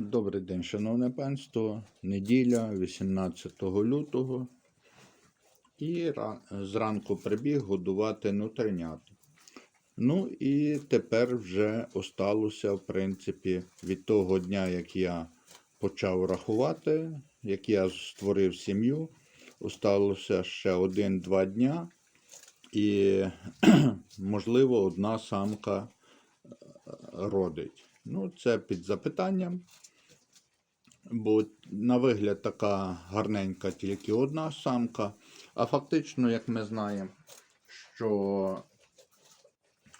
Добрий день, шановне панство. Неділя, 18 лютого. І зранку прибіг годувати нутринят. Ну і тепер вже осталося, в принципі, від того дня, як я почав рахувати, як я створив сім'ю, осталося ще один-два дня. І, можливо, одна самка е, родить. Ну, це під запитанням. Бо на вигляд така гарненька тільки одна самка. А фактично, як ми знаємо, що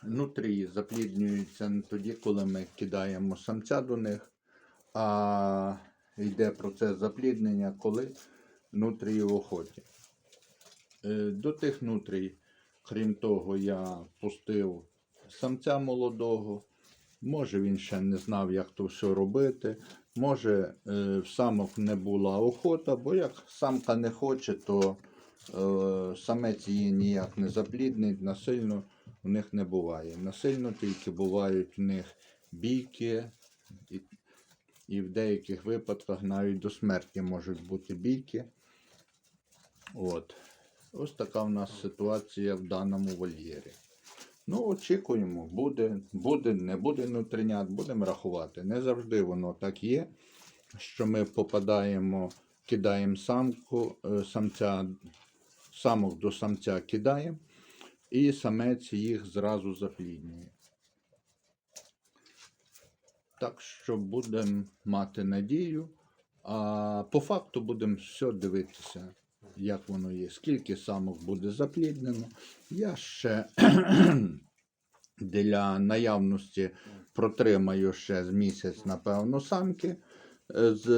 нутрії запліднюються не тоді, коли ми кидаємо самця до них, а йде процес запліднення, коли нутрії в охоті. Е, До тих нутрій, крім того, я пустив самця молодого. Може, він ще не знав, як то все робити. Може, е, в самок не була охота, бо як самка не хоче, то е, самець її ніяк не запліднить, насильно у них не буває. Насильно тільки бувають в них бійки, і, і в деяких випадках навіть до смерті можуть бути бійки. От. Ось така в нас ситуація в даному вольєрі. Ну, очікуємо, буде, буде, не буде нутринят, будемо рахувати. Не завжди воно так є, що ми попадаємо, кидаємо самку, е, самця, самок до самця кидаємо, і самець їх зразу запліднює. Так що будемо мати надію, а по факту будемо все дивитися, як воно є, скільки самок буде запліднено. Я ще для наявності протримаю ще з місяць, напевно, самки е, з,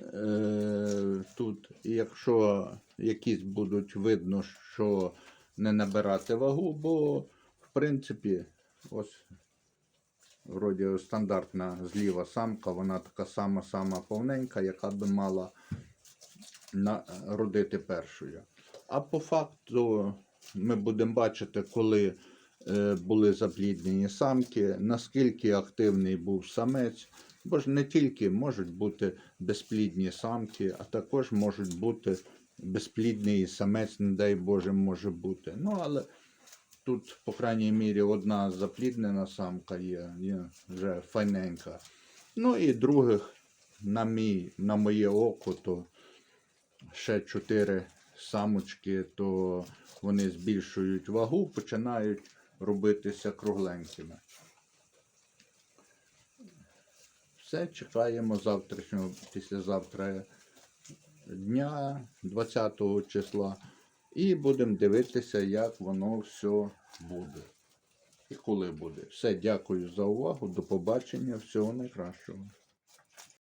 е, тут. Якщо якісь будуть видно, що не набирати вагу, бо в принципі, ось вроді стандартна зліва самка, вона така сама-сама повненька, яка би мала на, родити першою. А по факту ми будемо бачити, коли е, були запліднені самки, наскільки активний був самець. Бо ж не тільки можуть бути безплідні самки, а також можуть бути безплідний самець, не дай Боже, може бути. Ну, але тут, по крайній мірі, одна запліднена самка є, є вже файненька. Ну і других, на, мій, на моє око, то ще чотири самочки, то вони збільшують вагу, починають робитися кругленькими. Все, чекаємо завтрашнього, післязавтра дня, 20 числа, і будемо дивитися, як воно все буде. І коли буде. Все, дякую за увагу. До побачення. Всього найкращого.